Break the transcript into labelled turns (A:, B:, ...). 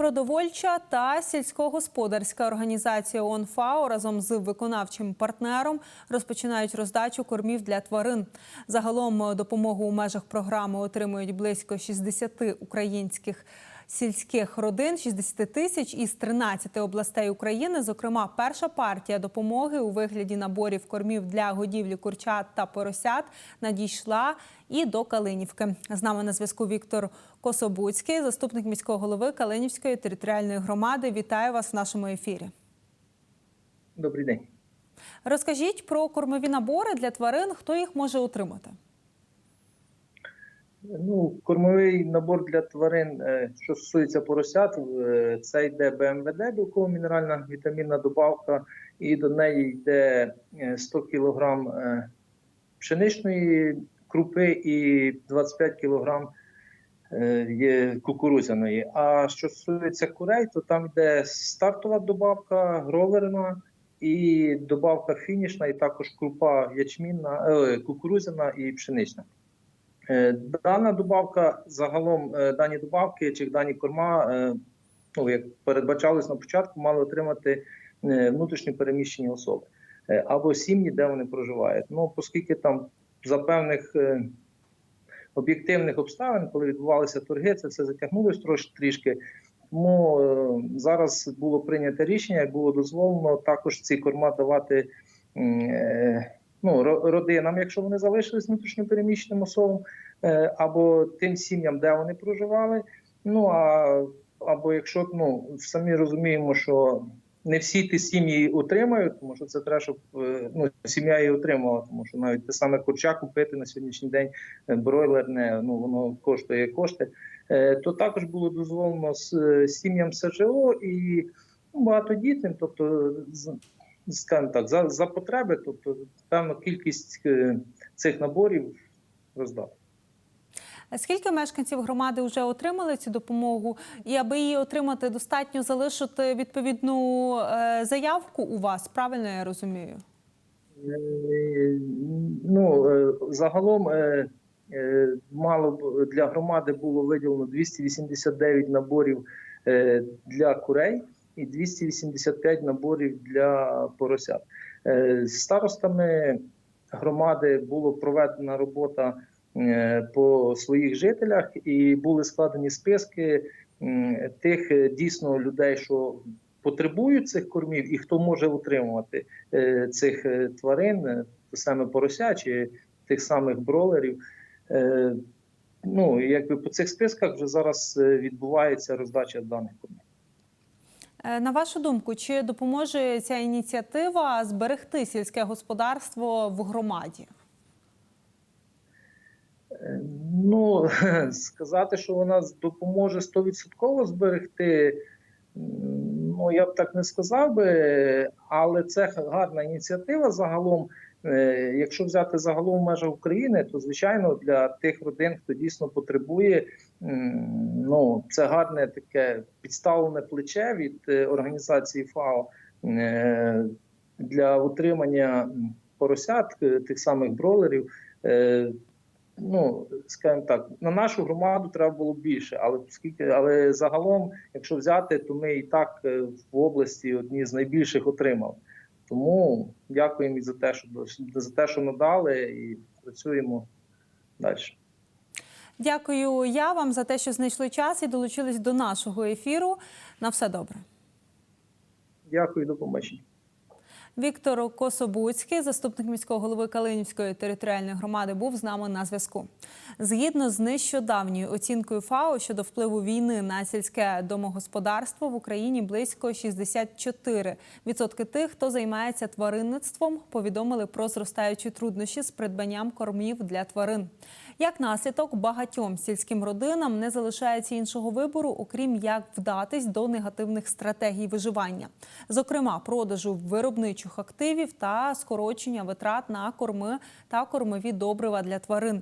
A: Продовольча та сільськогосподарська організація ОНФАО разом з виконавчим партнером розпочинають роздачу кормів для тварин. Загалом допомогу у межах програми отримують близько 60 українських сільських родин, 60 тисяч із 13 областей України. Зокрема, перша партія допомоги у вигляді наборів кормів для годівлі курчат та поросят надійшла і до Калинівки. З нами на зв'язку Віктор Кособуцький, заступник міського голови Калинівської територіальної громади. Вітаю вас в нашому ефірі.
B: Добрий день.
A: Розкажіть про кормові набори для тварин, хто їх може отримати.
B: Ну, кормовий набор для тварин, е, що стосується поросят, е, це йде БМВД, білково-мінеральна вітамінна добавка, і до неї йде е, 100 кг пшеничної крупи і 25 кг кукурудзяної. А що стосується курей, то там йде стартова добавка, гроверна і добавка фінішна, і також крупа ячмінна, е, кукурудзяна і пшенична. Е, Дана добавка, загалом е, дані добавки чи дані корма, е, ну як передбачалось на початку, мали отримати внутрішньо переміщені особи або сім'ї, де вони проживають. Ну, оскільки там за певних об'єктивних обставин, коли відбувалися торги, це все затягнулося трішки. Тому зараз було прийнято рішення, було дозволено також ці корма давати. Ну, родинам, якщо вони залишились внутрішньо переміщеним особам, е, або тим сім'ям, де вони проживали. Ну а або якщо ну самі розуміємо, що не всі ті сім'ї отримають, тому що це треба, щоб е, ну, сім'я її отримала, тому що навіть те саме курча купити на сьогоднішній день е, бройлерне, ну воно коштує кошти. То також було дозволено з сім'ям СЖО і ну, багатодітним, тобто скажімо так, за, за потреби, тобто певну кількість е, цих наборів роздати.
A: Скільки мешканців громади вже отримали цю допомогу? І аби її отримати, достатньо залишити відповідну е, заявку у вас. Правильно я розумію?
B: Е, Ну, загалом мало б- для громади було виділено 289 наборів для курей і 285 наборів для поросят. Е, З старостами громади було проведена робота е, по своїх жителях, і були складені списки тих е, дійсно людей, що потребують цих кормів, і хто може утримувати е, цих тварин, саме порося чи тих самих бролерів. Ну, якби по цих списках вже зараз відбувається роздача даних кормів.
A: Е, На вашу думку, чи допоможе ця ініціатива зберегти сільське господарство в громаді?
B: Е, Ну, сказати, що вона допоможе 100% зберегти, ну я б так не сказав би, але це гарна ініціатива загалом. Е, Якщо взяти загалом в межах України, то звичайно для тих родин, хто дійсно потребує, ну це гарне таке підставлене плече від е, організації ФАО е, для утримання поросят, тих самих бролерів. Ну скажімо так, на нашу громаду треба було більше, але оскільки, але загалом, якщо взяти, то ми і так е, в області одні з найбільших отримали. Тому дякуємо і за те, що за те, що надали, і працюємо далі.
A: Дякую я вам за те, що знайшли час і долучились до нашого ефіру. На все добре.
B: Дякую, до побачення.
A: Віктор Кособуцький, заступник міського голови Калинівської територіальної громади, був з нами на зв'язку. Згідно з нещодавньою оцінкою ФАО щодо впливу війни на сільське домогосподарство в Україні близько 64% тих, хто займається тваринництвом, повідомили про зростаючі труднощі з придбанням кормів для тварин. Як наслідок, багатьом сільським родинам не залишається іншого вибору, окрім як вдатись до негативних стратегій виживання, зокрема продажу виробничих активів та скорочення витрат на корми та кормові добрива для тварин.